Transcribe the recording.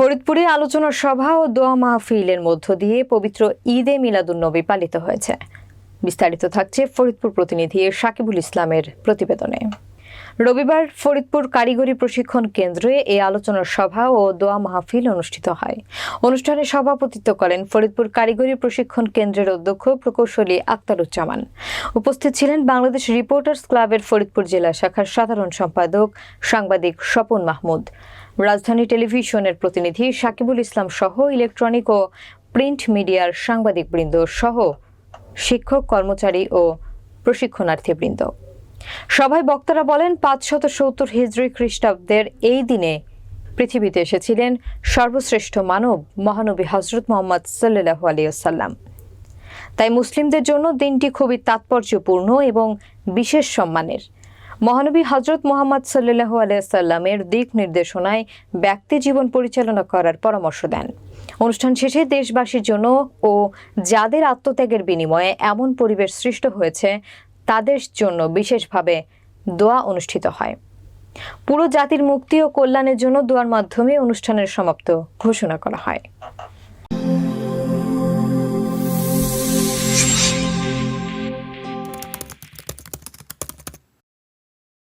ফরিদপুরে আলোচনা সভা ও দোয়া মাহফিলের মধ্য দিয়ে পবিত্র ঈদে মিলাদুন্নবী পালিত হয়েছে। বিস্তারিত থাকছে ফরিদপুর প্রতিনিধি সাকিবুল ইসলামের প্রতিবেদনে। রবিবার ফরিদপুর কারিগরি প্রশিক্ষণ কেন্দ্রে এই আলোচনা সভা ও দোয়া মাহফিল অনুষ্ঠিত হয়। অনুষ্ঠানে সভাপতিত্ব করেন ফরিদপুর কারিগরি প্রশিক্ষণ কেন্দ্রের অধ্যক্ষ প্রকৌশলী আক্তারুজ্জামান। উপস্থিত ছিলেন বাংলাদেশ রিপোর্টার্স ক্লাবের ফরিদপুর জেলা শাখার সাধারণ সম্পাদক সাংবাদিক স্বপন মাহমুদ। রাজধানী টেলিভিশনের প্রতিনিধি সাকিবুল ইসলাম সহ ইলেকট্রনিক ও প্রিন্ট মিডিয়ার সাংবাদিকবৃন্দ সহ শিক্ষক, কর্মচারী ও প্রশিক্ষণার্থীবৃন্দ। সভায় বক্তারা বলেন পাঁচশত সত্তর হিজরি খ্রিস্টাব্দের এই দিনে পৃথিবীতে এসেছিলেন সর্বশ্রেষ্ঠ মানব মহানবী হজরত মোহাম্মদ সাল্লাহ আলিয়াল্লাম তাই মুসলিমদের জন্য দিনটি খুবই তাৎপর্যপূর্ণ এবং বিশেষ সম্মানের। মহানবী হজরত মোহাম্মদ সাল্লাহ আলিয়াল্লামের দিক নির্দেশনায় ব্যক্তি জীবন পরিচালনা করার পরামর্শ দেন। অনুষ্ঠান শেষে দেশবাসীর জন্য ও যাদের আত্মত্যাগের বিনিময়ে এমন পরিবেশ সৃষ্ট হয়েছে তাদের জন্য বিশেষভাবে দোয়া অনুষ্ঠিত হয়। পুরো জাতির মুক্তি ও কল্যাণের জন্য দোয়ার মাধ্যমে অনুষ্ঠানের সমাপ্ত ঘোষণা করা হয়।